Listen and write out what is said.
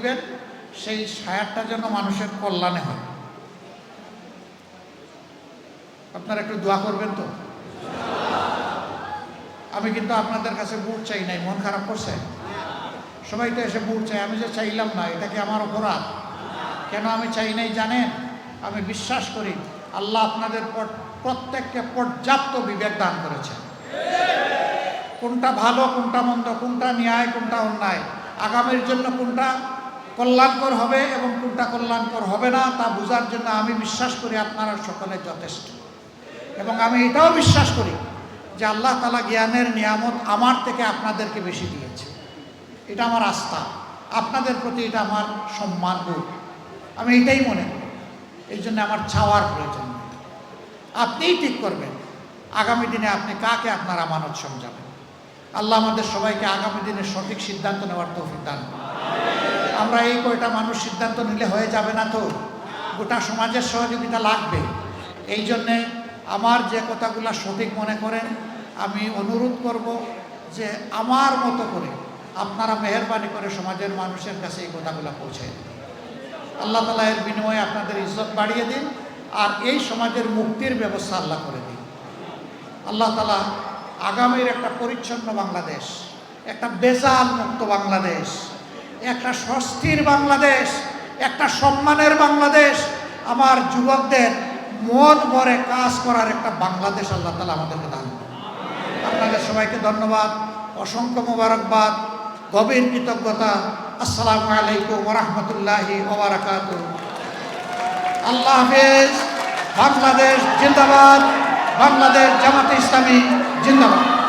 দিবেন, সেই সায়ারটা যেন মানুষের কল্যাণে হয়। আপনারা একটু দোয়া করবেন তো? আমি কিন্তু আপনাদের কাছে বুট চাই নাই, মন খারাপ করছে? সবাই তো এসে বুট চাই আমি যে চাইলাম না, এটা কি আমার অপরাধ? কেন আমি চাই নাই জানেন? আমি বিশ্বাস করি, আল্লাহ আপনাদের পর- প্রত্যেককে পর্যাপ্ত বিবেক দান করেছে কোনটা ভালো, কোনটা মন্দ, কোনটা ন্যায়, কোনটা অন্যায়? আগামীর জন্য কোনটা কল্যাণকর হবে এবং কোনটা কল্যাণকর হবে না তা বোঝার জন্য আমি বিশ্বাস করি আপনারা সকলে যথেষ্ট। এবং আমি এটাও বিশ্বাস করি যে আল্লাহ তালা জ্ঞানের নিয়ামত আমার থেকে আপনাদেরকে বেশি দিয়েছে। এটা আমার আস্থা। আপনাদের প্রতি এটা আমার সম্মান বোধ। আমি এটাই মনে করি। এই জন্য আমার ছাওয়ার প্রয়োজন নেই। আপনিই ঠিক করবেন। আগামী দিনে আপনি কাকে আপনার আমানত সমঝাবেন? আল্লাহ আমাদের সবাইকে আগামী দিনে সঠিক সিদ্ধান্ত নেওয়ার তৌফিক দান। আমরা এই কয়টা মানুষ সিদ্ধান্ত নিলে হয়ে যাবে না তো? গোটা সমাজের সহযোগিতা লাগবে। এই জন্যে আমার যে কথাগুলো সঠিক মনে করেন, আমি অনুরোধ করব যে আমার মতো করে আপনারা মেহরবানি করে সমাজের মানুষের কাছে এই কথাগুলো পৌঁছে আল্লাহ তালা এর বিনিময়ে আপনাদের ইজ্জত বাড়িয়ে দিন আর এই সমাজের মুক্তির ব্যবস্থা আল্লাহ করে দিন। আল্লাহ তালা আগামীর একটা পরিচ্ছন্ন বাংলাদেশ, একটা বেজাল মুক্ত বাংলাদেশ একটা স্বস্তির বাংলাদেশ, একটা সম্মানের বাংলাদেশ। আমার যুবকদের মন ভরে কাজ করার একটা বাংলাদেশ আল্লাহ তালা আমাদেরকে দান আপনাদের সবাইকে ধন্যবাদ, অসংখ্য মোবারকবাদ, গভীর কৃতজ্ঞতা। আসসালামু আলাইকুম রহমতুল্লাহি আল্লাহ হাফেজ, বাংলাদেশ জিন্দাবাদ, বাংলাদেশ জামাতে ইসলামী জিন্দাবাদ।